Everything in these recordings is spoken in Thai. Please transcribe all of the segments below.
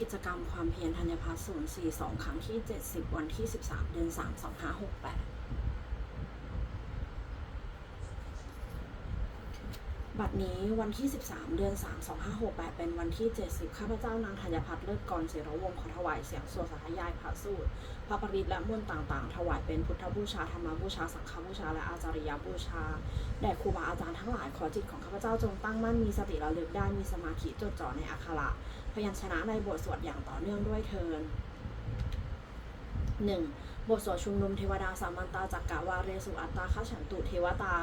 กิจกรรมความเพียรธัญพัฒน์ศูนย์สี่สองครั้งที่เจ็ดสิบวันที่สิบสามเดือนสามสองห้าหกแปดบัดนี้วันที่ 13 เดือน 3 2568 เป็นวันที่ 70 ข้าพเจ้านางธัญพัฒน์เลิศกรเสรวงศ์ขอถวายเสียงสวดสาธยายพระสูตร พระปริตและมวลต่างๆ ถวายเป็นพุทธบูชา ธรรมบูชา สังฆบูชา และอาจาริยบูชา แด่ครูบาอาจารย์ทั้งหลายขอจิตของข้าพเจ้าจงตั้งมั่นมีสติระลึกได้มีสมาธิจดจ่อในอักขระ พยัญชนะในบทสวดอย่างต่อเนื่องด้วยเทิน 1. บทสวดชุมนุมเทวดาสามัญตาจักกะวาเรสุอัตตาข้าฉันตุเทวตา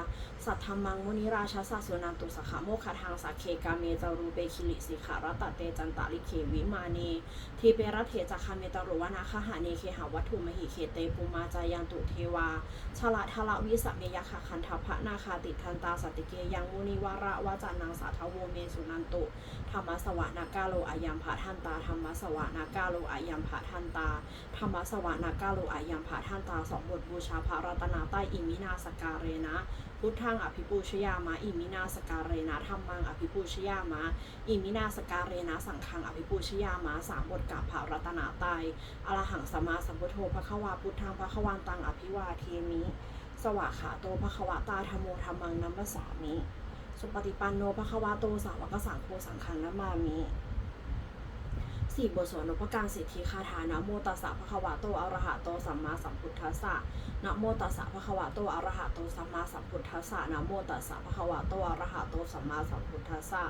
สัทธรรมังมุนิราชาสัสวนันตุสขะโมคทางสักเคกาเมจารูเปคิลิสิขารัตะเตจันตาลิเควิมาเนทีเปรเถจักคาเมตารุวนาคหาเนเคหาวัตถุมหิเคเตปุมาจายันตุเทวาชละทละวิสเมยคะคันทพะนาคาติทันตาสติเกยังมุนิวาระวาจานังสาทวโวเมสุนันตุธรรมสวานากาโลอายัมภะทันตาธรรมสวานากาโลอายัมภะทันตาธรรมสวานากาโลอายัมภะทันตาสองบทบูชาพระรัตนาใต้อิมินาสการเรนะ พุทธังอภิปูชยามะอิมินาสการเรนะธรรมังอภิปูชยามะอิมินาสการเรนะสังฆังอภิปูชยามะสามบทกับพระรัตนาใต้อรหังสัมมาสัมพุทโธพระควาพุทธังพระควันตังอภิวาเทมิ สวาขาโตพระควตาธรมโมธรรมังนัมมสามิ สุปฏิปันโนภควาโตสาวกสังโฆสังฆังนามามิ สี่บทสวดนพกางสิทธิคาถานะโมตัสสะภะคะวะโตอะระหะโตสัมมาสัมพุทธัสสะนะโมตัสสะภะคะวะโตอะระหะโตสัมมาสัมพุทธัสสะนะโมตัสสะภะคะวะโตอะระหะโตสัมมาสัมพุทธัสสะ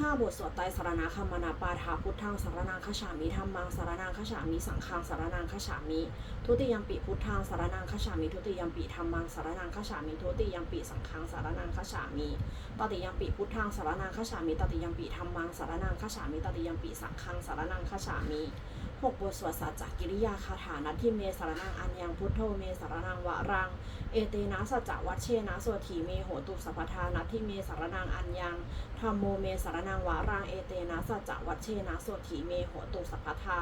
ห้าบทสวดไตรสรณคมนาปาทาพุทธังสารนางคฉามิธรรมังสารนางคฉามิสังฆังสารนางคฉามิ ทุติยมปีพุทธังสารนางคฉามิ ทุติยมปีธรรมังสารนางคฉามิ ทุติยมปีสังฆังสารนางคฉามิตติยมปีพุทธังสารนางคฉามิตติยมปีธรรมังสารนางคฉามิตติยมปีสังฆังสารนางคฉามิ หกบทสวดสัจจกิริยาคาถานัตทิเมสารนังอัญญังพุทโธเมสารนังวะรัง เอเตนะสัจจวัชเชนะสวถีเมโหตุสัพพทานัตทิเมสารนังอัญญังธรรมโมเมสารนังวะรังเอเตนะสัจจวัชเชนะสวถีเมโหตุสัพพทา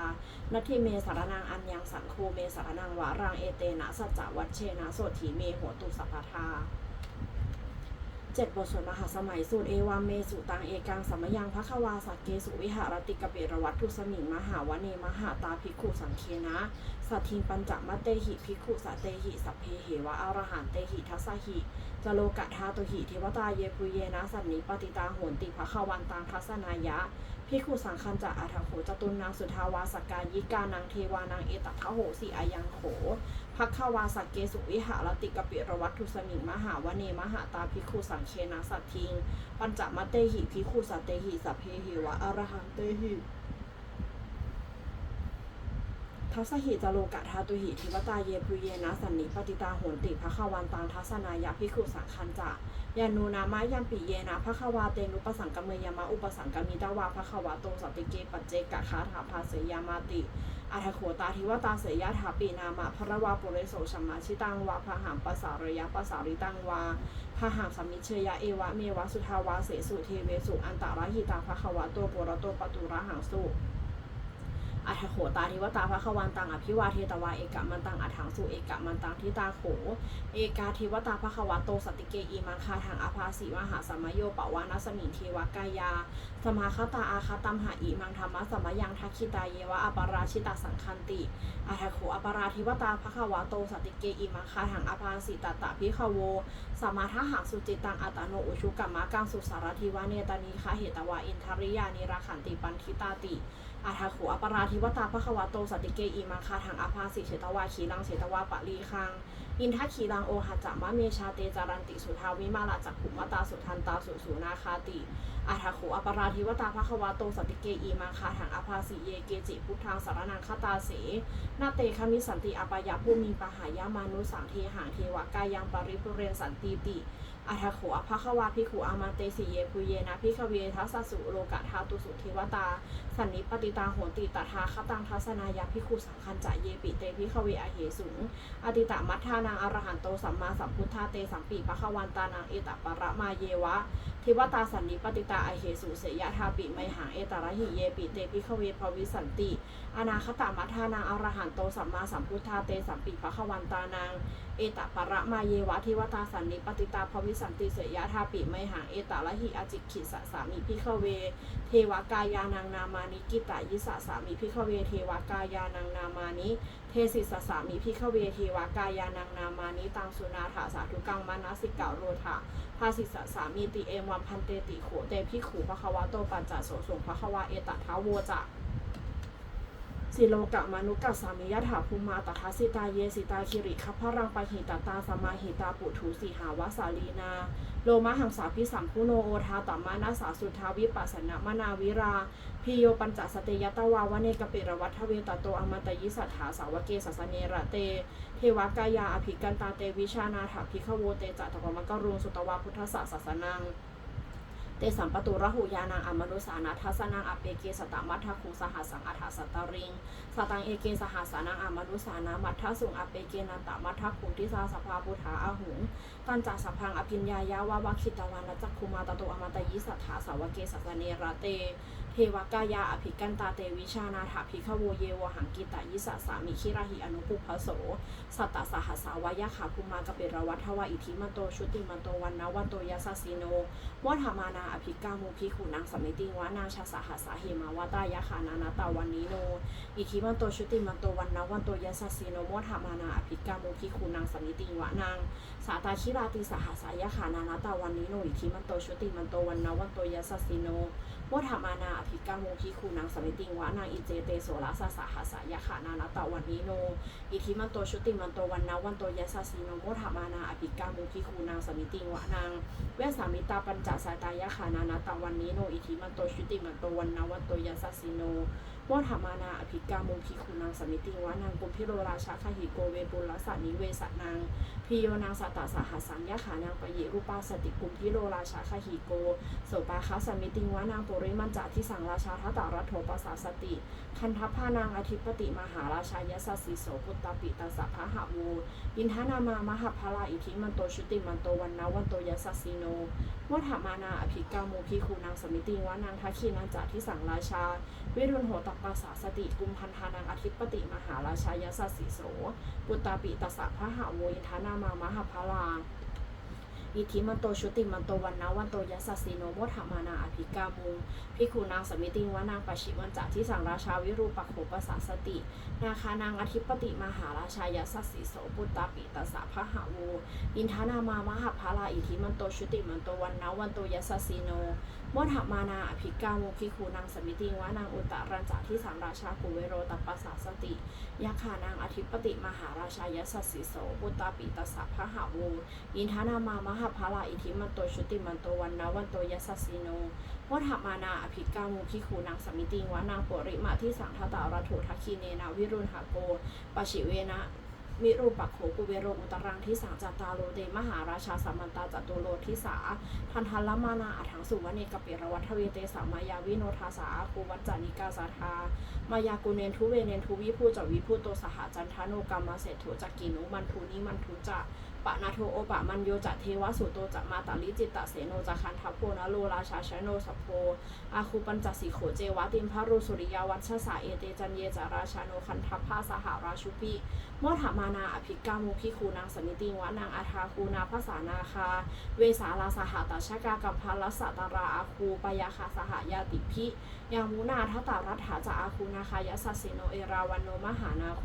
นัตถิเมสารนังอัญญังสังโฆเมสารนังวารังเอเตนะสัจจวัชเชนะโสถีเมโหตุสัพพทา เจ็ดบทสวดมหาสมัยสูตรเอวามเมสุตังเอกังสัมยังพระควาสักเกสุวิหารติกเปรวัตทุสมิงมหาวเนมหาตาภิกขุสังเคนะสัททิงปัญจมัตเตหิภิกขุสัตเตหิสัพเพเหวะอรหันเตหิทัสสหิจโลกะทาตุหิเทวตาเยปุเยนะสันนิปติตาโหนติภควันตังทัสสนายะ พิคุสังคันจะอัฏฐโขจตุนนางสุทาวาสกายิกานางเทวานางเอตัคโหสีอายังโขพักขวาสักเกสุวิหารติกปิรวัตทุสมิงมหาวเนมหาตาพิคุสังเคนะสัตทิง ปัญจมัตเตหิพิคุสัตเตหิสัพเพหิวะอรหันเตหิ ทัสสหิจโลกะทาตุหิทิวตาเยพุเยนะสันนิปติตาโหนติภควันตังทัสนายะพิกขุสังคันจะยานูนามะยัมปิเยนะภควาเตนุปสังกเมยามะอุปสังกมิตาวาภควาโตสัตติเกปัจเจกะคาถาภาเสยามาติอัทโขตาทิวตาเสยถาปีนามะพระวาปุเรโสชมาชิตังวาพหามปสารยะปสาริตังวาพหามสมิเชยะเอวะเมวะสุทาวาเสสุเทเวสุอันตารหิตาภควาโตปุระโตปตุระหังสุ อัฐโขตาทิวตาพระขวันตังอภิวาเทตวาเอกะมันตังอัถังสุเอกะมันตังทิตาโข เอกาทิวตาพระขวโตสติเกอีมังคาทางอภาสีมหาสมโยปวานัสมิเทวกายา สมาคตาอาคาตัมหาอีมังธรรมะสมยังทักขิตาเยวะอปราชิตาสังคันติอัฐโขอปราทิวตาพระขวโตสติเกอีมังคาทางอภาสีตตะพิขโว สมาทหังสุจิตังอัตโนอุชุกัมมะกังสุสารทิวะเนตานีคาเหตวาอินทริยานิราขันติปันทิตาติ อาทาขุอปราธิวตาพระควโตสติเกอีมังคาทางอาภาสิเฉตวาขีลังเฉตวาปะลีคัง อินทัขีลังโอหัจจะมะเมชาเตจารันติสุทาวิมาลาจักขุมตาสุทันตาสุสูนาคาติอาทาขุอปราธิวตาพระควโตสติเกอีมังคาทางอาภาสิเยเกจิพุทธังสารนังคตาเสนาเตคามิสันติอปายาผู้มีปหายามานุสังเทหังเทวกายังปริปุเรนสันติติ อัทโขอภควาพิขุอามาเตสิเยปุเยนะพิขเวทัสสสุโลกะทาตุสุเทวตา สันนิปติตาโหติตถาคตังทัสนายาพิคุสังคันจะเยปิเตพิขเวอเหสุงอติตะมัทธานังอรหันโตสัมมาสัมพุทธาเตสัมปีปะขวันตานังเอตประมาเยวะทิวตาสันนิปติตาอเหสุเสยทาปิไมหังเอตระหิเยปิเตพิขเวภวิสันติ อนาคตามัทานังอรหันโตสัมมาสัมพุทธาเตสัมปีปะขวันตานัง เอตปะระมาเยวะทิวตาสันนิปติตาภวิสันติเสยยะทาปิไมหังเอตาละหิอจิขิสสามีพิขเว เทวกายานังนามานิกิตายิสะสามีพิขเว เทวกายานังนามานิเทสิสสามีพิขเวเทวากายานังนามานิตังสุนาถาสาธุกังมานาสิกาโรธาภาสิสสามีติเอวัมพันเตติโขเตพิขูภควะโตปัญจโสสงภควะเอตทาโวจะ สิโลกะมนุกัสสามิยถาภูมาตถาสิตาเยสิตาคิริคัพพรังปะหิตาตาสมาหิตาปุถุสีหาวสาลีนา โลมะหังสาพิสัมพุโนโอทาตมานาสาสุทาวิปัสสนมนาวิราพิโยปัญจสเตยตวาวเนกปิรวัฏเวตโตอมตยิสัทธาสาวเกสัสเนระเต เทวกายาอภิกันตาเตวิชานาถาภิกขโวเตจัตตปมกรุงสุตวาพุทธศาสสนัง เตสัมปตุระหุยานังอมนุสานาทัสนังอเปเกสตมัทธคุงสหัสสังอัฏฐสัตตริงสตังเอเกสหัสสานังอมนุสานามัทธสุงอเปเกนันตมัทธคุงทิสาสภาพุทธาอาหุงตันจักสพังอภิญญายาวาวาคิตวานจักคุมาตตุอมตยิสัทธาสาวเกสัสเนระเตเท วกายาอภิกันตาเตวิชานาถาภิกขโวเยวหังกิตายิสสามิคิราหิอนุปุพโส สัตตสหัสสาวายะขาภูมากเปรวัฏทวาอิทิมันโตชุติมันโตวันนาวันโตยัสสีโนวัฏมานาอภิกามุพิขุนางสมิติวานาชาสหัสสาเหมาวตายะขานานาตาวันนีโน อิทิมันโตชุติมันโตวันนาวันโตยัสสีโนโมทมานาอภิกามุพิขุนางสมิติวานาง สาตาชิราติสหัสายะขานานาตาวันนี้โนอิทิมันโตชุติมันโตวันนาวันโตยัสสสีโนโมทมานาอภิกามุพิขุนางสมิติงวานางอิเจเตโสลาสสหัสายะขานานาตาวันนี้โนอิทิมันโตชุติมันโตวันนาวันโตยัสสสีโนโมทมานาอภิกามุพิขุนางสมิติงวานางเวสามิตาปัญจสายตายะขานานาตาวันนี้โนอิทิมันโตชุติมันโตวันนาวันโตยัสสสิโน โมธามานาอภิกามุพิคุนางสมิติวานางกุมพิโรราชาคหิโกเวปุลสานิเวสนางพิโยนางสัตตาสหัสสัญญาขานางปยิรูปาสติกุมพิโรราชาคหิโกโสปาคาสมิติวานางปุริมันจาที่สังราชาทัตตารัโถปัสสาสติ คันทัพพานางอธิปติมหาราชายสสสิโสพุตตปิตาสัพพะหาวูอินทานามามหาพลาอิทิมันโตชุติมันโตวันนาวันโตยัสสสิโน มถามานาอภิกาโมพิคูนางสมิติวานางทัคีนางจากที่สังราชา วิรุณโหตปัสสาสติกุมพันธานางอธิปติมหาราชายสัสสีโสปุตตาปิตสสะพระหาโวยิทานามามหาพลา อิทิมันโตชุติมันโตวันนาวันโตยัสสสิโนโมทามานาอภิกามุงพิคูนางสมิติวานางปชิมันจากที่สังราชาวิรูปักโขปสาสติ นาคานางอธิปติมหาราชายสัสสีโสปุตตาปิตสสาพระหาวูอินทานามามหาพาลาอิทิมันโตชุติมันโตวันนาวันโตยัสสสีโน มทามานาอภิกาโมพิคูนางสมิติงวานางอุตตรัญจาที่สังราชากุเวโรตปัสสาสติยักขานางอธิปติมหาราชายัสสสิโสปุตตาปิตสะพระหาวูอินทานามามหาพาลาอิทิมันโตชุติมันโตวันนาวันโตยัสสสีโนมทามานาอภิกาโมพิคูนางสมิติงวานางปุริมาที่สังทตารัถุทัคคีเนนาวิรุณหาโกปชิเวนะ มิรูปักโขกุเวโรอุตรังที่สังจัตตาโลเดมหาราชาสัมมันตาจัตุโลทิสา ทันทันละมานาอัถังสุวเนกเปรวัทเวเตสามายาวิโนทาสาอาคูวัจจานิกาสาธามายากุเนนทุเวเนนทุวิภูจวิภูโตสหจันทานุกรรมเศรษฐุจักกินุมันทุนิมันทุจะ ปะนาโทโอปะมันโยจะเทวสุโตจะมาตาลิจิตตะเสโนจะคันทัพโพนะโลราชาชโนสัพโพอาคูปัญจสีโขเจวะติมพระรุสุริยาวัชสาเอเตจันเยจาราชาโนคันทัพพาสหาราชุปิมอถามานาอภิกามุพิคูนางสมิติงวานางอาทาคูนาภาษานาคา เวสาลาสหตาชกากัมพาลสตาราอาคูปยาคาสหายาติพิยามุนาทัตารัฐาจาอาคูนาคายสัสสิโนเอราวันโนมหานาโค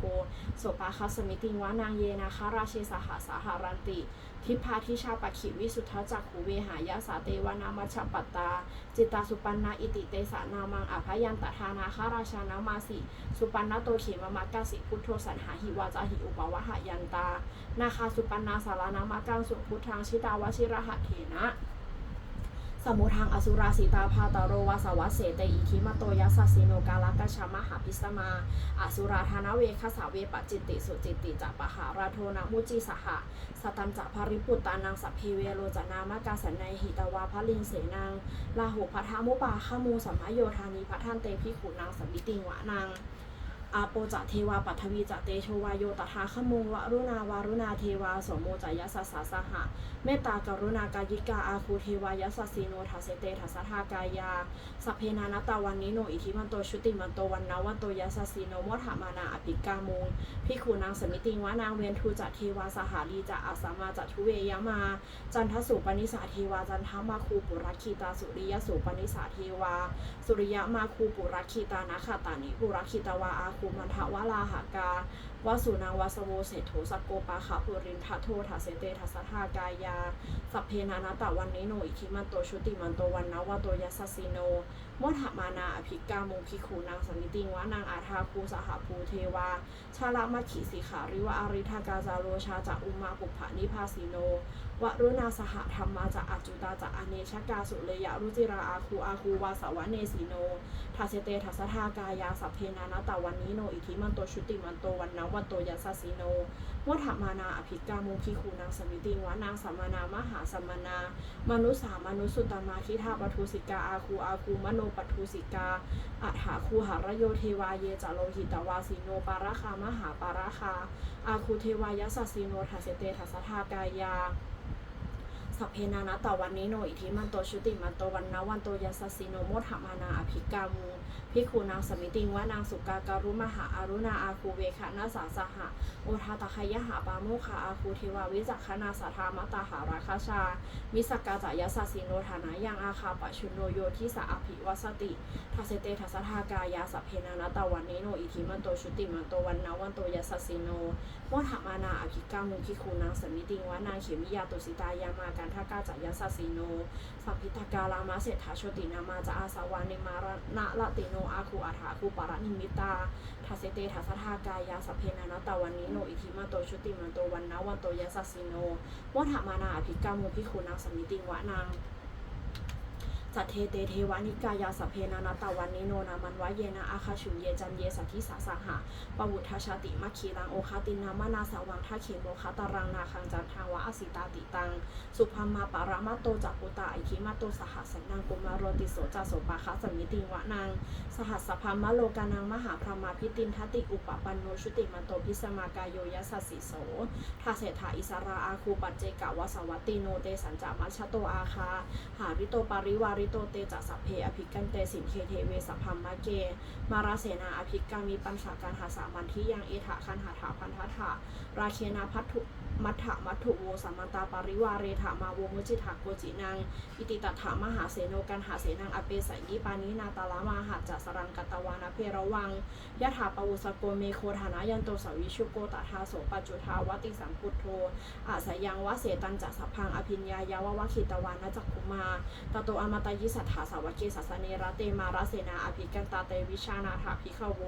โสปาคาสมิติงวานางเยนาคาราเชสหาสหารันติ ทิพาทิชาปขิวิสุทธจักขูเวหายาสาเตวานามัชปัตตา จิตตาสุปันนาอิติเตสานามังอภยันตทานาคาราชานามาสิ สุปันนาโตเขมมากาสิพุทโธสันหาหิวาจาหิอุปวะหายันตา นาคาสุปันนาสารนามากังสุพุทธังชิตาวชิระหะเถนะ สมุทังอสุราสีตาพาตโรวาสวัสเสเตอิคิมาโตยัสสสิโนกาลกัชมหาพิสมา อสุราธานเวคสาเวปจิตติสุจิตติจะปะหาราโทนามุจิสหะสตันจะภริปุตตานังสัพเพเวโรจนามากาสันในหิตวาพลิงเสนังลาหุพัทามุปาขมูสัมมโยธานีพัทันเตพิขุนางสัมมิติงวะนาง อาโปจะเทวาปัทวีจะเตโชวาโยตถาขมุงวรุณาวารุณาเทวาสมโมจายสสสาสหะ เมตตากรุณากายิกาอาคูเทวายสสสีโนทัสเตทัสทากายาสัพเพนานตาวันนิโนอิทิมันโตชุติมันโตวันนาวันโตยสสสีโนมทมานาอภิกามุงพิคูนางสมิติงวานางเวนทูจะเทวาสหาลีจะอาสามาจะทุเวยมา จันทสุปนิสาเทวาจันทมาคูปุรคีตาสุริยสุปนิสาเทวาสุริยะมาคูปุรักขีตานาคาตานิปุรักขีตาวาอาคูมันทวาลาหากา วาสุนางวาสโวเศรษโถสกโกปาขาปุรินทะโททัสเสเตทัสทากายา สัพเพนานาตะวันนิโนอิคิมันโตชุติมันโตวันนาวาโตยัสสสิโนมทมานาอภิกามุพิคูนางสันมิติงวานางอาทาคูสหภูเทวา ชาลามัคขีสีขาริวาอาริทากาจาโรชาจะอุมาปุพะนิพาสีโนวรุณาสหธรรมาจะอจุตาจะอเนชกาสุเลยะรุจิราอาคูอาคูวาสวะเนสีโนทัสเสเตทัสทากายาสัพเพนานาตาวันนี้โนอิทิมันโตชุติมันโตวันนาวนโตยัสสสีโนมถมานาอภิกามุพิคูนางสมิติงวานางสัมมานามหาสัมมนา มนุสามนุสุตตมาคิธาปทุสิกาอาคูอาคูมโนปทุสิกาอัฐาคูหารโยเทวาเยจโลหิตวาสิโนปาราคามหาปาราคา อาคูเทวายสสสีโนทัสเสเตทัสสทากายา สัพเพนานาตาวันนี้โนอิทิมันโตชุติมันโตวันนาวันโตยัสสิโนโมทมานาอภิกามูพิคูนางสมิติงวานางสุกาการุมหาอารุณาอาคูเวคะนาสาสหะโอทาตะคยหาปาโมคาอาคูเทวาวิจักขนาสธามตาหาราคาชามิสกกาจายสสสิโนฐานะยังอาคาปะชุนโนโยทิสาอภิวัสติทัสเสเตทัสทากายาสัพเพนานาตาวันนี้โนอิทิมันโตชุติมันโตวันนาวันโตยัสสิโน โมทมานาอภิกามุคิคูนางสมิติงวานางเขมิยาตุสิตายามาการทากาจายาสสสิโนสัพพิตากาลามาเศรษฐาโชตินามาจะอาสาวานิมารณะละติโนอาคูอาถาคูปารนิมิตาทัสเสเตทัสทากายาสเพนานาตาวันนี้โนอิทิมาโตชุติมันโตวันนาวันโตยัสสสิโนโมทมานาอภิกามุพิคูนางสมิติงวานาง สัทเทเตเทวานิกายาสเพนานาตาวันนิโนนามันวะเยนะอาคาชุเยจันเยสัทธิสาสหะปวุทธชาติมัคคีรังโอคาตินามานาสาวังทาเขโมคาตารังนาคังจันทางวะอสิตาติตัง สุภามาปารามาโตจักปุตตาอิคิมาโตสหัสสนังกุมารโรติโสจาโสปาคาสมิติวะนาง สหัสสภามะโลกานังมหาพรหมาพิตินทติอุปปันโนชุติมันโตพิสมากายโยยัสสิโสทาเศรษฐาอิสราอาคูปัจเจกะวะสวัตติโนเตสัญจามัชโตอาคา หาริโตปาริวาริโตเตจัสสพเพอภิกันเตสินเคเทเวสัพพัมมะเก มาราเสนาอภิกามีปัญชาการหาสามันที่ยังเอถาคันหาถาพันทัถาราเคนาพัทถุมัทธะมัทถุโวสัมมันตาปาริวาเรถามาโวมุจิถาโกจินัง อิติตถามหาเสโนกันหาเสนังอเปสัยยิปานินาตาลามาหัจจสรังกัตวานาเพระวังยะถาปวุสโกเมโคฐานายันโตสวิชุโกตถาโสปัจจุทาวติสัมพุทโธอาสยังวะเสตันจัสสพพังอภิญญายาวะวะขิตวานะจักขุมาตโตอมตยิสัทธาสาวกเกสัสเนระเตมาราเสนาอภิกันตาเตวิชานาถาภิกขโว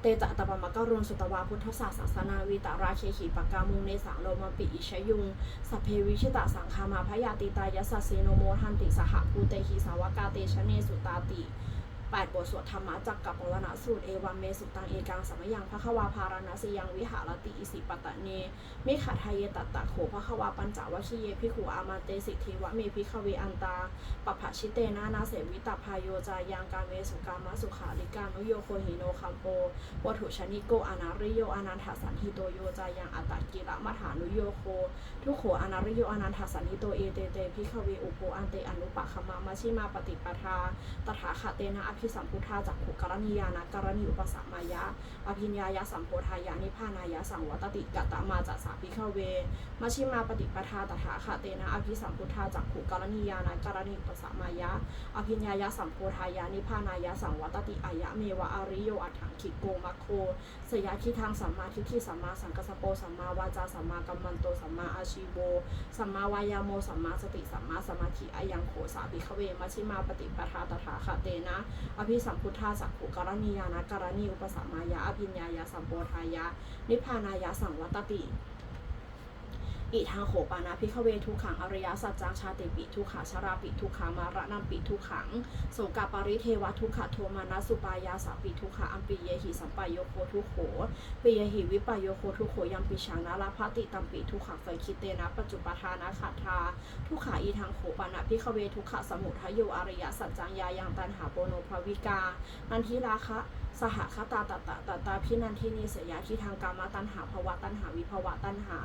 เตจะตปมะกรุณสุตวาพุทธศาสสนาวีตาราเคขีปกามุงเนสังโลมปิอิชยุงสัพเพวิชิตาสังคามาพยาติตายสสเซโนโมทันติสหภูเตหิสาวกาเตชะเนสุตาติ แปดบทสวดธรรมะจักกับปวนาสูตรเอวัมเมสุตังเอกังสมยังพระควาพารณสียังวิหารติอิสิปตะเนเมขะทายเยตัตตะโขพระควาปัญจวัคคีเยพิขุอามาเตสิทธิวะเมพิขเวอันตาปภะชิเตนานาเสวิตาพายโยจายังการเวสุกามะสุขาริกานุโยโคหิโนคัมโปวัถุชนิโกอนาริโยอนันทสันหิโตโยจายังอัตตกิระมัฐานุโยโค ทุโขอนาริโยอนันทสันหิโตเอเตเตพิขเวอุโปอันเตอนุปะขมามาชิมาปฏิปทาตถาคตเตนะภิสัมพุทธาจักขุกรณียานะกรณีอุปสัมมายะ อภิญญายะสัมโพธายานิพานายะสังวัตติกะตะมาจัสสาภิกขเวมัชิมาปฏิปทาตถาคเตนะอภิสัมพุทธาจักขุกรณียานะกรณีอุปสัมมายะ อภิญญายะสัมโพธายานิพานายะสังวัตติอายะเมวะอาริโยอัฏฐังคิโกมัคโคสยาคิทางสัมมาทิฏฐิสัมมาสังกัสโปสัมมาวาจาสัมมากัมมันโตสัมมาอาชีโวสัมมาวายาโมสัมมาสติสัมมาสมาธิอายังโขสาภิกขเวมัชิมาปฏิปทาตถาคเตนะอภิสัมพุทธาสักขุกรณียานะกรณีอุปสัมมายะอภิญญายะสัมโพธายะ นิพพานายะสังวัตติ อิทางโขปานาพิขเวทุกขังอริยสัจจังชาติปิทุกขาชาราปิทุกขามาระนัมปิทุกขังโสกาปาริเทวะทุกขโทมานะสุปายาสาปิทุกขาอัมปิเยหิสัมปายโยโคทุกโขปิเยหิวิปายโยโคทุกโขยัมปิชังนาลาภติตัมปิทุกขังไฟคิเตนะปัจจุปทานะขัตทาทุกขาอีทางโขปานะพิขเวทุกขสมุทยโยอริยสัจจังยายังตันหาโปโนภวิกานันทิราคะ สหคตาตตะตตาพินันทินีสยาที่ทางกามาตันหาภวะตันหาวิภวะตันหา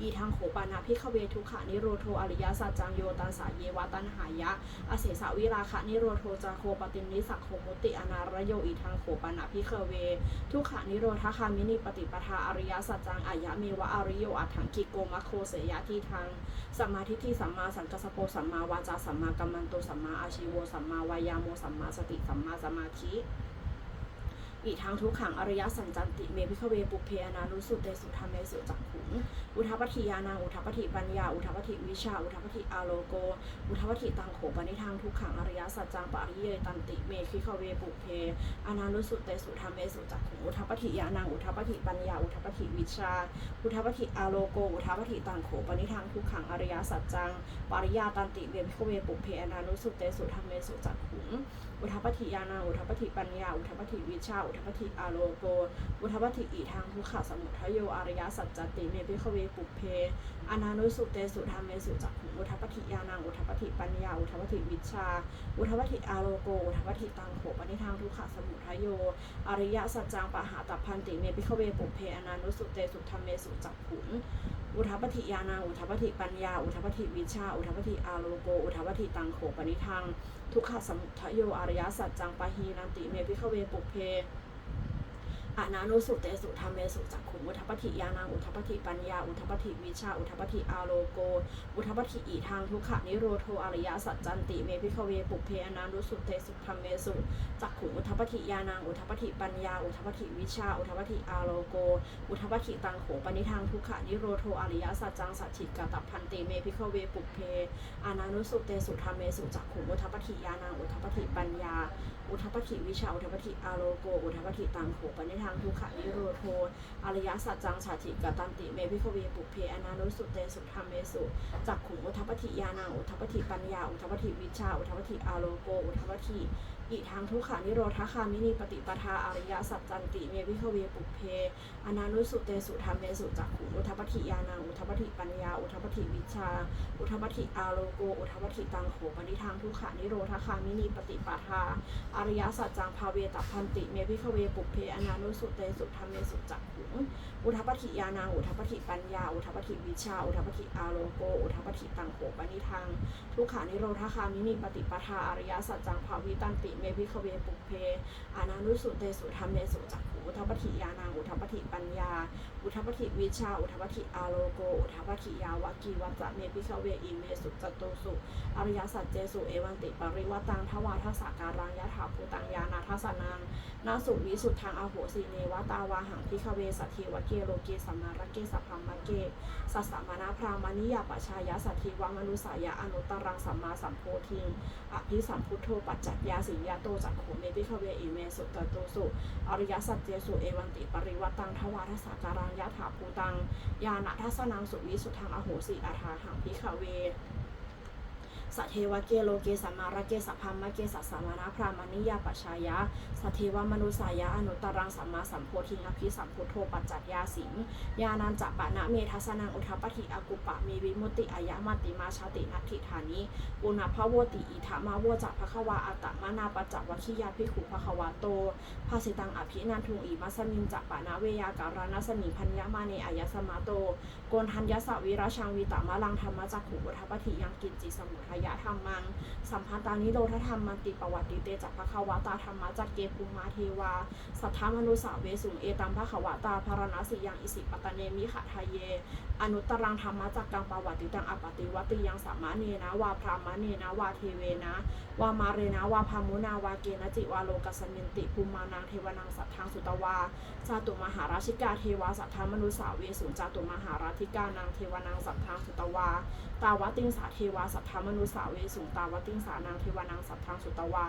อีทางโขปานาพิขเวทุขานิโรโทอริยสัจจังโยตันสาเยวะตันหายะ อเสสาวิราคะนิโรโทจาโคปตินิสักโคมุติอนารโยอีทางโขปานาพิขเว ทุขานิโรธคามินิปฏิปทาอริยสัจจังอายะเมวะอริโยอัฏฐังกิโกมะโคเสยะที่ทางสัมมาทิฏฐิสัมมาสังกัสสโปสัมมาวาจาสัมมากัมมันโตสัมมาอาชีโวสัมมาวายาโมสัมมาสติสัมมาสมาธิ อีกทางทุกขังอริยสัจจันติเมพิขเวปุเพอนานุสุเตสุธรรมเมสุจักขุงอุทัปฏิยานังอุทัปฏิปัญญาอุทัปฏิวิชา อุทัปฏิอาโลโก อุทัปฏิตังโขปนิทางทุกขังอริยสัจจังปาริเยตันติเมพิขเวปุเพอนานุสุเตสุธรรมเมสุจักขุงอุทัปฏิยานังอุทัปฏิปัญญาอุทัปฏิวิชา อุทัปฏิอาโลโก อุทัปฏิตังโขปนิทางทุกขังอริยสัจจังปาริยาตันติเมพิขเวปุเพอนานุสุเตสุธรรมเมสุจักขุง อุทัปฏิยานาอุทัปฏิปัญญา อุทัปฏิวิชา อุทัปฏิอาโลโก อุทัปฏิอีทางทุกขสมุทโยอริยสัจจติเมพิขเวปุเพอนานุสุเตสุธรรมเมสุจักขุอุทัปฏิยานาอุทัปฏิปัญญา อุทัปฏิวิชา อุทัปฏิอาโลโก อุทัปฏิตังโขปนิทางทุกขสมุทโยอริยสัจจังปะหาตัพพันติเมพิขเวปุเพอนานุสุเตสุธรรมเมสุจักขุ อุทปฏิยานาอุทปฏิปัญญา อุทปฏิวิชา อุทปฏิอาโลโก อุทปฏิตังโขปนิทัง ทุกขสมุทโยอริยสัจจังปะฮีนันติเมพิขเวปุเพ อานานุสุเตสุธรรมเมสุจักขุงอุทัปฏิยานังอุทัปฏิปัญญาอุทัปฏิวิชาอุทัปฏิอาโลโก อุทัปฏิอีทางทุกขนิโรโทอริยสัจจันติเมพิขเวปุเพอนานุสุเตสุธรรมเมสุจักขุงอุทัปฏิยานังอุทัปฏิปัญญาอุทัปฏิวิชาอุทัปฏิอาโลโก อุทัปฏิตังโขปนิทางทุกขนิโรโทอริยสัจจังสัจฉิกาตัพันติเมพิขเวปุเพอนานุสุเตสุธรรมเมสุจักขุงอุทัปฏิยานังอุทัปฏิปัญญา อุทัปฏิวิชาอุทปฏิอาโลโก อุทปฏิตังโขปนิทางทุกขานิโรโทอริยสัจจังฉาติกตันติเมพิคเวปุเพอนานุสุเตสุธรรมเมสุจักขุงอุทปฏิยานาอุทปฏิปัญญาอุทปฏิวิชาอุทปฏิอาโลโกอุทปฏิ อีทางทุกขานิโรธคามินีปฏิปทาอริยสัจจันติเมพิขเวปุเพ อนานุสุเตสุธรรมเมสุจักขุอุทปฏิยานังอุทปฏิปัญญา อุทปฏิวิชา อุทปฏิอาโลโก อุทปฏิตังโขปนิทางทุกขานิโรธคามินีปฏิปทาอริยสัจจังภาเวตพันติเมพิขเวปุเพ อนานุสุเตสุธรรมเมสุจักขุอุทปฏิยานังอุทปฏิปัญญา อุทปฏิวิชา อุทปฏิอาโลโก อุทปฏิตังโขปนิทางทุกขานิโรธคามินีปฏิปทาอริยสัจจังภาวิตันติเมพิคเวปุเพอานานุสุเตสุธรรมเมสุจักข อุทัปฏิยานังอุทัปฏิปัญญา อุทัปฏิวิชา อุทัปฏิอาโลโก อุทัปฏิยาวกีวัจจะเมพิขเวอิเมสุจตุสุ อริยสัจเจสุเอวันติปริวัตังทวาทัสสาการังยะถาภูตังยานาทัสนังนาสุวิสุทธังอโหสีเนวตาวาหังพิขเวสัทธิวะเกโลเกสัมมาระเกสัพพัมมะเกสัสสะมานาพรามานิยาปชายะสัทธิวังมนุสายะอนุตตรังสัมมาสัมโพธิงอภิสัมพุทโธปัจจัยาสิยาโตจักโขเมพิขเวอิเมสุตโตสุ อริยสัจเจสุเอวันติปริวัตังทวาทัสาการังยะถาภูตัง ยานะทัสนังสุวิสุทธังอโหสิอาถาหังพิขเว สัทเทวะเกโลเกสัมมาระเกสัพพัมะเกสัสสามานาพรามานิยาปชายะสัทเทวมนุสายะอนุตตรังสัมมาสัมโพธิงอภิสัมพุทโธปัจจัตยาสิงยานันจัปะนะเมทัสนังอุทปปฏิอากุปะมีวิมุตติอายะมติมาชาตินัตถิฐานิปุณพะโวติอิทามาโวจักภควาอัตมานาปัจวัคิยาภิกขุภควาโตภาสิตังอภินันทุงอีมัสมิงจัปปะนะเวยาการานัสมิพัญญามาเนอายสมาโตโกนทัญญสวิราชังวิตามาลังธรรมจักขุอุทปฏิยังกินจิสมุทยะธรรมัง สัมพันตานิโรธธรรมมันติปวัติเตจักภควาตาธรรมจักเกภูมาเทวา สัทธามนุสาเวสุงเอตัมภควตาภารณสิยังอิสิปตะเนมิขะทะเย อนุตตรังธรรมจักกังปวัติตังอปติวัติยังสามะเนนะวาพรามะเนนะวาเทเวนะวามาเรนะวาพามุนาวาเกนจิวาโลกัสมินติภูมานังเทวนังสัทธังสุตวาจาตุมหาราชิกาเทวาสัทธามนุสาเวสุจาตุมหาราธิกานังเทวนังสัทธังสุตวา ตาวติงสาเทวาสัทธามนุสาเวสุตาวติงสานางเทวานางสัทธังสุตวา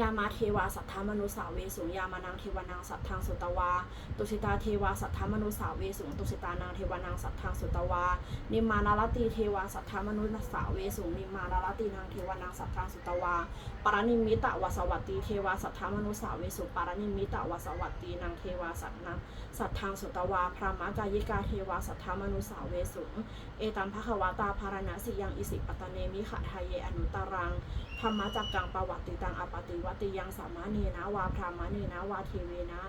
ยามาเทวาสัทธามนุสาเวสุงยามานังเทวานางสัทธังสุตวา ตุสิตาเทวาสัทธามนุสาเวสุงตุสิตานางเทวานางสัทธังสุตวา นิมานาลตีเทวาสัทธามนุสาเวสุงนิมานาลตีนางเทวานางสัทธังสุตวา ปารนิมิตะวสวัตตีเทวาสัทธามนุสาเวสุปารนิมิตะวสวัตตีนางเทวาสัทนางสัทธังสุตวา พรามากายิกาเทวาสัทธามนุสาเวสุงเอตัมภควาตาภารณสิยังอิสิปตะเนมิขะทะเยอนุตตรัง ธรรมจักกังปวัติตังอปติวัติยังสามาเนนะวาพรามเนนะวาเทเวนะ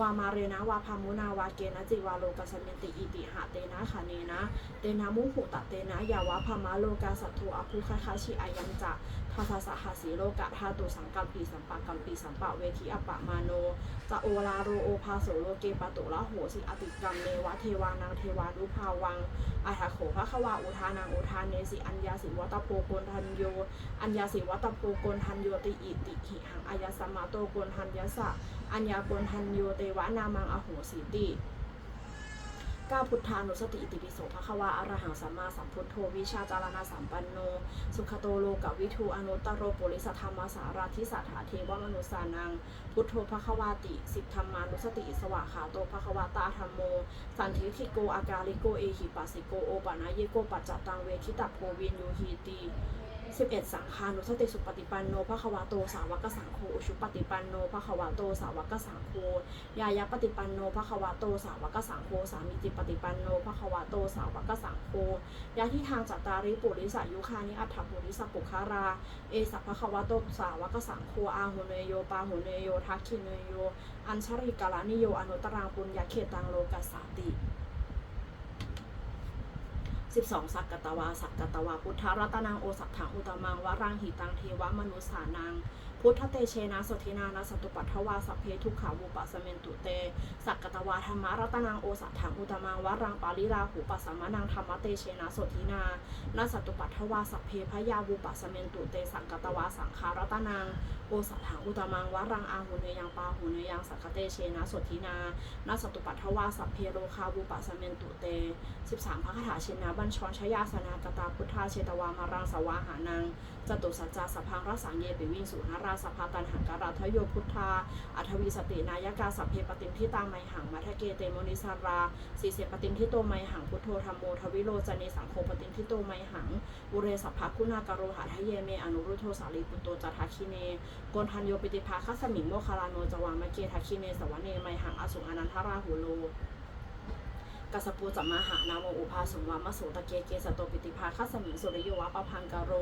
วามาเรนะวาพามุนาวาเกนะจิวาโลกัสมิติอิติหะเตนะขาเนนะ เตนะมุหุตะเตนะยาวะพามาโลกาสัตถุอภุคคาชิอายัญจะ ทาสสะหาสีโลกะธาตุสังกัมปีสัมปะกัมปีสัมปะเวทีอปะมาโนจะโอลาโรโอภาโสโลเกปะตุละโหสิอติกรรมเนวะเทวานังเทวานุภาวังอาทาโขภควาอุทานังอุทานเนสิอัญญาสิวัตโปโกนทันโย อัญญาสิวัตโปโกนทันโยติอิติหิหังอายาสมมาโตโกนทันยสะอัญญาโกนทันโยเตวะนามังอโหสิติ ก้าพุทธานุสติอิติปิโสภควาอรหังสัมมาสัมพุทโธวิชาจารณาสัมปันโน สุขโตโลกวิทูอนุตตโรปุริสธรรมสาราธิสัทธาเทวมนุสานัง พุทโธภควาติ สิบธรรมานุสติ สวาขาโตภควาตาธรรมโม สันทิทิโกอากาลิโกเอหิปัสสิโกโอปะนะเยโกปัจจตังเวทิตาโพวินยูฮีตี 11 สังฆานุสติสุปฏิปันโนภควาโตสาวกสังโฆอุชุปฏิปันโนภควาโตสาวกสังโฆยายาปฏิปันโนภควาโตสาวกสังโฆสามิจิปฏิปันโนภควาโตสาวกสังโฆยาที่ทางจัตตาริปุริสายุคานิอัฏฐปุริสปุคารา เอสัพพะควาโตสาวกสังโฆอาหุเนโยปาหุเนโยทักขิเนโย อัญชริกาลานิโยอนุตรังปุญญาเขตังโลกัสสติ 12 สักกตวา สักกตวา พุทธรัตนังโอสักถังอุตมังวรังหิตังเทวมนุษสานัง พุทธเตเชนะสทินานะสตุปัทวาสัพเพทุกขาวุปัสสเมนตุเต สักกตวาธรรมรัตนังโอสัตถังอุตมังวรังปาลิราหูปัสสมนังธรรมเตเชนะสทินานะสตุปัทวาสัพเพพยาวุปัสสเมนตุเต สักกตวาสังขารัตนังโอสัตถังอุตมังวรังอาหุเนยังปาหุเนยังสักเตเชนะสทินานาสตุปัทวาสัพเพโรคาวุปัสสเมนตุเต13พระคาถาเชนะบัญชรชยาสนากตาพุทธาเชตวามารังสวาหานังจตุสัจจาสพังรัสังเยปิวิงสุนาราสภาตันหังการาทโยพุทธา อัทวีสตินายกาสัพเพปติมทิตาไมหังมัทเกเตโมนิสาราสีเสปติมทิโตไมหังพุทโธธรรมโมทวิโรจเนสังโฆปติมทิโตไมหังบุเรสัพพะคุณากโรหะทะเยเมอนุรุโทสาลีปุตโตจัทาคิเนโกนทันโยปิติภาคัสมิงโมคาลานโนจวามะเกทาคิเนสวเนไมหังอสุอนันทราหูโล กัสปูจัมมาหานามอุภาสุวามะโสตะเกเกสโตปิติภาคัสมิงสุริโยวะปะพังกโร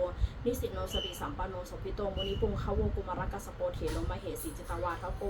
นิสิตโนสติสัมปันโนสปิโตมุนิปุงคาวกุมารกัสสโปเถโลมะเหสีจิตวาทโก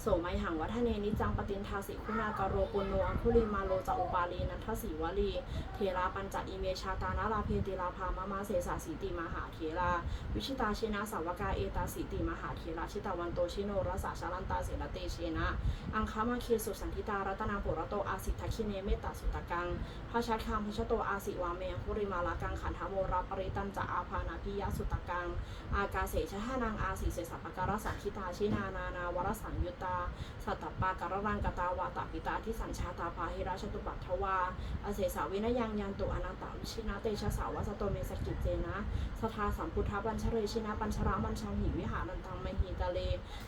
โสไมหังวัฒเนนิจังปตินทาสิคุณากโรปุโนอังคุลิมาโลจะอุปาลีนันทสีวลี เทราปัญจอิเมชาตานาราเพติลาภามามาเสสาสีติมหาเทราวิชิตาเชนาสาวกาเอตาสีติมหาเทราชิตาวันโตชิโนรสาชาลันตาเสรเตเชนะ อังคามาเคสุสันทิตารัตนาโปรโตอาสิทธคิเนเมตตสุตกังพระชัดคังพระชโตอาสิวาเมงคุริมาลากังขันธโมราปริตันจะอาภานาพิยะสุตะกัง อากาเสชะหานังอาสิเสสัปการสังคิตาชินานานาวรสังยุตตา สัตตปาการรังกตาวาตปิตาที่สัญชาตาภาหิราชตุปัททวาอาเสสาวินยังยันตุอนันตาวิชินาเตชะสาวัสโตเมสกิจเจนะสทาสัมพุทธบัญชเรชินะปัญชรามัญชังหิวิหารันตังมหิตะเล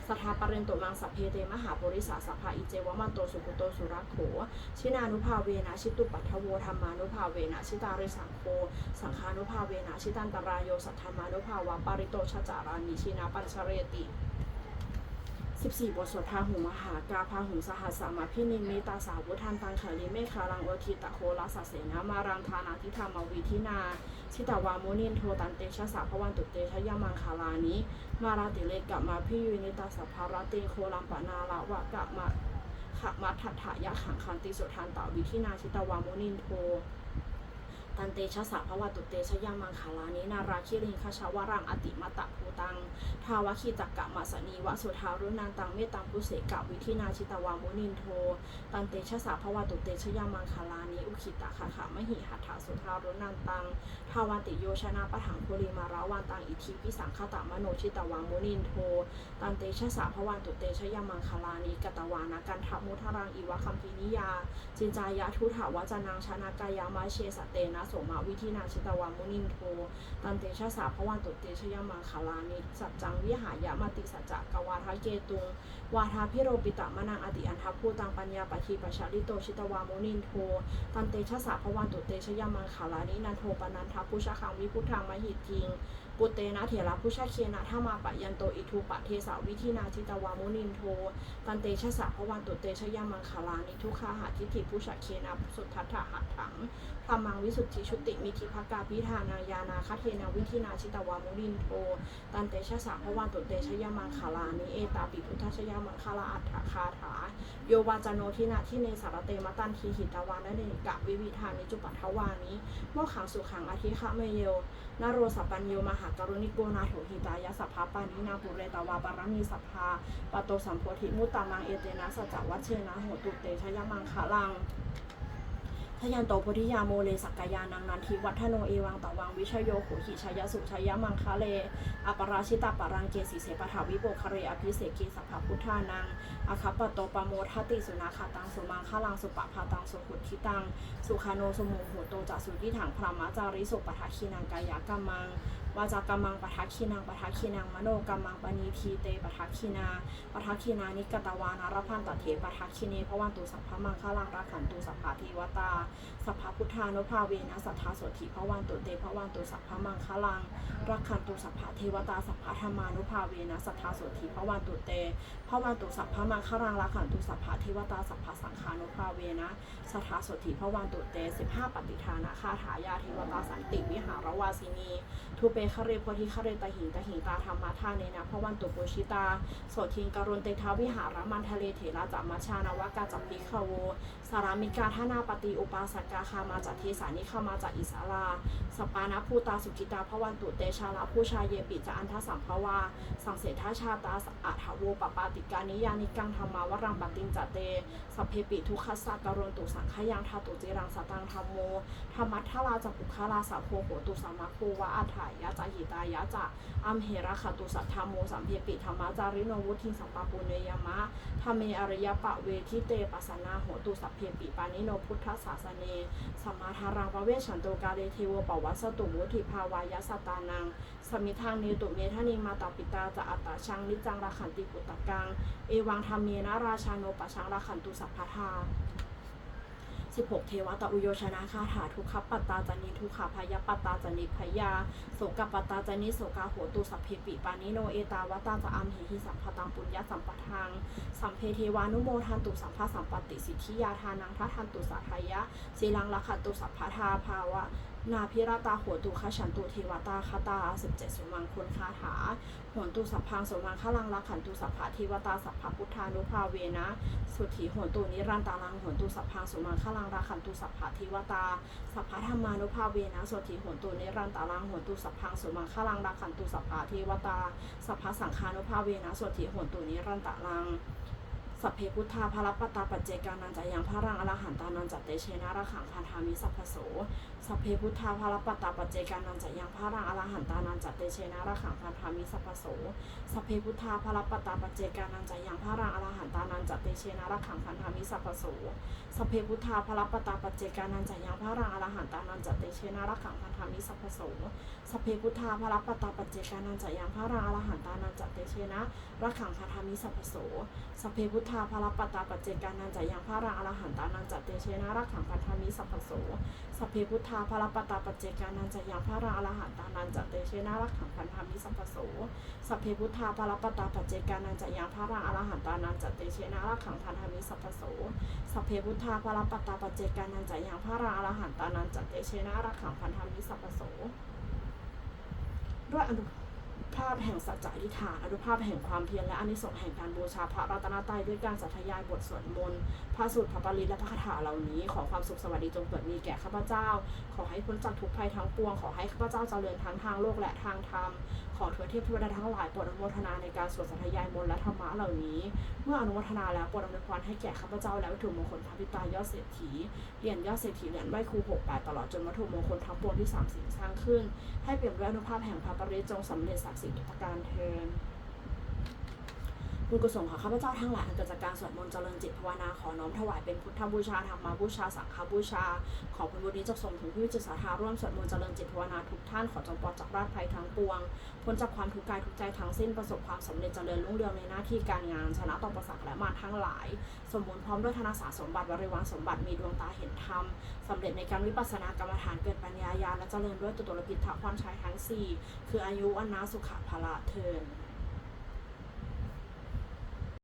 สทาปเรนโตมังสัพเพเตมหาปุริสาสัพพะอิเจวมันโตสุกุโตสุรักโขชินานุภาเวนะชิตุปัทโวธรรมานุภาเวนะชิตาริสังโฆสังฆานุภาเวนะชิตันตรายโยสัทธามานุภาวะปาริโตชจารานิชินาปัญชเรติ14บทสวดพาหุงมหากาพาหุงสหัสสามาพินิมิตาสาวุทันตังขลิเมฆารังโอทิตะโคลาสเสนามารังธานาทิธามวิทินา ชิตาวามุนินโทตันเตชะสาพวันตุเตชะยามังคาลานิมาราติเลกะมาพิยุนิตาสัพพาราเตโคลัมปนาละวะกะมะ ขมัทถัทถายะขังคันติสุทานตาวิทินาชิตาวามุนินโท ตันเตชะสะภวตุเตชะยามังคาลานินาราคิริงคชาวรังอติมตะภูตัง ทาวคิจักกะมาสนีวสุทารุนันตังเมตังพุเสกะวิธินาชิตวามุนินโท ตันเตชะสะภวตุเตชะยามังคาลานิอุคิตะขาขามหิหัตถาสุทารุนันตัง ทาวันติโยชนะปะถังคุริมาราวันตังอิทิพิสังคตะมโนชิตวามุนินโท ตันเตชะสะภวันตุเตชะยามังคาลานิกตวานากันทมุทรังอีวะคัมพินิยา จินจายะทุถาวจนังชนากายามาเชสเตนะโสมวิธินาชิตวามุนินโทตันเตชะสาพวันตุเตชยามังคาลานิสัจจังวิหายะมติสัจจะกวาทะเกตุงวาทาพิโรปิตะมนังอติอันทัพูตังปัญญาปชีปชาลิโตชิตวามุนินโทตันเตชะสาพวันตุเตชยามังคาลานินันโทปนันทพุชะคังวิพุทธังมหิทิง ปุเตนะเถระผู้ชาเคนะถ้ามาปะยันโตอิทุปะเทสาวิธินาจิตวามุนินโทตันเตชะสะพวันตุเตชะยามังคาลานิทุกขาหาทิฏฐิผู้ชาเคนะสุทธัตถะหัตถังธรรมังวิสุทธิชุติมิธิภกาพิธานายานาคเทนาวิธินาชิตวามุนินโทตันเตชะสะพวันตุเตชะยามังคาลานิเอตาปิพุทธชยามังคาลาอัฏฐคาถาโยวาจโนทินาที่เนสารเตมตันทีหิตวานะเนกะวิวิธานิจุปัทวานิโมขังสุขังอธิฆะเมโย นโรสัปัญโยมหากรุณิโกนาโถหิตายะสัพพาปานินาปุเรตาวาปารมีสัพพาปโตสัมโพธิมุตตามังเอเตนะสัจวัชเชนะโหตุเตชยมังคาลัง ทยันโตโพธิยาโมเลสักกายานังนันทิวัฒโนเอวังตะวังวิชโยโหหิชยสุชยมังคะเลอปราชิตาปารังเกสีเสปถาวิโปคาเรอภิเสกีสัพพพุทธานังอคัปปโตปโมทัติสุนาคาตังสุมังคาลังสุปะพาตังสุขุทิตัง สุขาโนสมุโหโตจัสุทิถังพรามาจาริสุปะทคีนังกายกรรมัง วาจากรรมังปะทะคีนางปะทะคีนางมโนกรรมังปณีทีเตปะทะคีนาปะทะคีนานิกตวานารพันตเถปะทะคีเนพระวันตุสัพพมังคลังรักขันตุสัพพาทีวตา สัพพพุทธานุภาเวนะสัทธาโสถิพระวันตุเตพระวันตุสัพพะมังคลังรักขันตุสัพพะเทวตาสัพพะธรรมานุภาเวนะสัทธาโสถิพระวันตุเตพระวันตุสัพพะมังคลังรักขันตุสัพพะเทวตาสัพพะสังฆานุภาเวนะสัทธาโสถิพระวันตุเตสิบห้าปฏิทานะคาถายาเทวตาสันติวิหารวาสินีทูเปคเรโพธิคเรตหิงตหิงตาธรรมะทาเนนะพระวันตุปุชิตาโสทิงการุณเตทาวิหารมันทะเลเถระจัมมาชานวากาจัมปิขโวสารามิกาธนาปฏิอุปาสกาคามาจากเทสานิคามาจากอิสาราสปานะภูตาสุกิตาพระวันตุเตชาลาผู้ชายเยปิจะอันทสัมภวา สังเสทาชาตาอัฐโวปปาติกานิยานิกังธรรมาวรังปติงจเตสัพเพปิทุคัสสะการุณตุสังขยังทาตุจิรังสตังธรรมโม ธรรมัทธาราจักุคาราสาโพโหตุสัมมาโควะอัฏฐายะจาหิตายะจะอัมเหระขตุสัทธาโมสัมเพปิธรรมจาริโนวุทิสัมปาปุเนยมะธรรมเมอริยปะเวทิเตปัสนาโหตุสัพเพปิปานิโนพุทธศาสเนสัมมาทารังปะเวชันโตกาเลเทวปวัสตุวุธิภาวายะสตานังสมิทางเนตุเมทานิมาตาปิตาจะอัตตาชังนิจังราขันติปุตตะกัง เอวังธรรมเมนะราชาโนปะชังราขันตุสัพพทา 16 เทวตะอุโยชนะคาถาทุกขปัตตาจานิทุกขพยปัตตาจานิพยาโสกปัตตาจานิโสกาโหตุสัพเพปิปานิโนเอตาวตาจะอัมเหหิสัมภตังปุญญาสัมปทังสัมเพเทวานุโมทันตุสัมภาสัมปติสิทธิยาทานังทัทันตุสัทยะสีลังลักขันตุสัพพทาภาวะ นาพิราตาโหตุขฉันตุเทวตาคาตา17สมังคุณคาถาโหนตุสัพพังสมังฆลังลักขันตุสัพพะเทวตาสัพพะพุทธานุภาเวนะสุทธิโหนตุนิรันตาลังโหนตุสัพพังสมังฆลังลักขันตุสัพพะเทวตาสัพพะธรรมานุภาเวนะสุทธิโหนตุนิรันตาลังโหนตุสัพพังสมังฆลังลักขันตุสัพพะเทวตาสัพพะสังฆานุภาเวนะสุทธิโหนตุนิรันตาลังสัพเพพุทธาภรปตตาปัจเจกานันจะยังพระรังอรหันตานันจัตเตเชนะระขังพันธามิสัพพโส สัพเพพุทธาภารปตาปัจเจกานันจะยังพระรังอรหันตานันจัตเตเชนะระขังพันธามิสัพโสสัพเพพุทธาภารปตาปัจเจกานันจะยังพระรังอรหันตานันจัตเตเชนะระขังพันธามิสัพโสสัพเพพุทธาภารปตาปัจเจกานันจะยังพระรังอรหันตานันจัตเตเชนะระขังพันธามิสัพโสสัพเพพุทธาภารปตาปัจเจกานันจะยังพระรังอรหันตานันจัตเตเชนะระขังพันธามิสัพโสสัพเพพุทธาภารปตาปัจเจกานันจะยังพระรังอรหันตานันจัตเตเชนะระขังพันธามิสัพพโส สัพเพพุทธาภรปตาปัจเจกานันจะยังพระราอรหันตานันจะเตเชนะรักขังพันธามิสัมปโสสัพเพพุทธาภรปตาปัจเจกานันจะยังพระราอรหันตานันจะเตเชนะรักขังพันธามิสัมปโสสัพเพพุทธาภรปตาปัจเจกานันจะยังพระราอรหันตานันจะเตเชนะรักขังพันธามิสัมปโสด้วยอนุ ภาพแห่งสัจจะอธิษฐานอนุภาพแห่งความเพียรและอนิสงส์แห่งการบูชาพระรัตนตรัยด้วยการสัทยายบทสวดมนต์พระสูตรพระปริตและพระคาถาเหล่านี้ ขอความสุขสวัสดีจงเกิดมีแก่ข้าพเจ้า ขอให้พ้นจากทุกภัยทั้งปวง ขอให้ข้าพเจ้าเจริญทั้งทางโลกและทางธรรม ขอเทวเทพเทวดาทั้งหลายโปรดอนุโมทนาในการสวดสัทยายมนต์และธรรมะเหล่านี้ เมื่ออนุโมทนาแล้วโปรดอนวยพรให้แก่ข้าพเจ้าและวัตถุมงคลพระพิตายอดเศรษฐีเหรียญยอดเศรษฐีเหรียญไหว้ครูหกแปดตลอดจนวัตถุมงคลทั้งปวงที่สามสิ่งสร้างขึ้น ให้เปลี่ยนด้วยอนุภาพแห่งพระปริตจงสำเร็จศักดิ์สิทธิ์ทุกประการเทิน บุญกุศลของข้าพเจ้าทั้งหลายอันเกิดจากการสวดมนต์เจริญจิตภาวนาขอน้อมถวายเป็นพุทธบูชาธรรมบูชาสังฆบูชา ขอผลบุญนี้จงส่งถึงผู้จิตศรัทธาร่วมสวดมนต์เจริญจิตภาวนาทุกท่านขอจงปลอดจากราชภัยทั้งปวงพ้นจากความทุกข์กายทุกใจทั้งสิ้นประสบความสำเร็จเจริญรุ่งเรืองในหน้าที่การงาน ชนะต่อประสักและมาทั้งหลาย สมบูรณ์พร้อมด้วยธนาสารสมบัติบริวารสมบัติมีดวงตาเห็นธรรมสำเร็จในการวิปัสสนากรรมฐานเกิดปัญญาญาณและเจริญด้วยตัวตนพิทธะพรชัยทั้งสี่คืออายุวันนาสุขะพละเทิน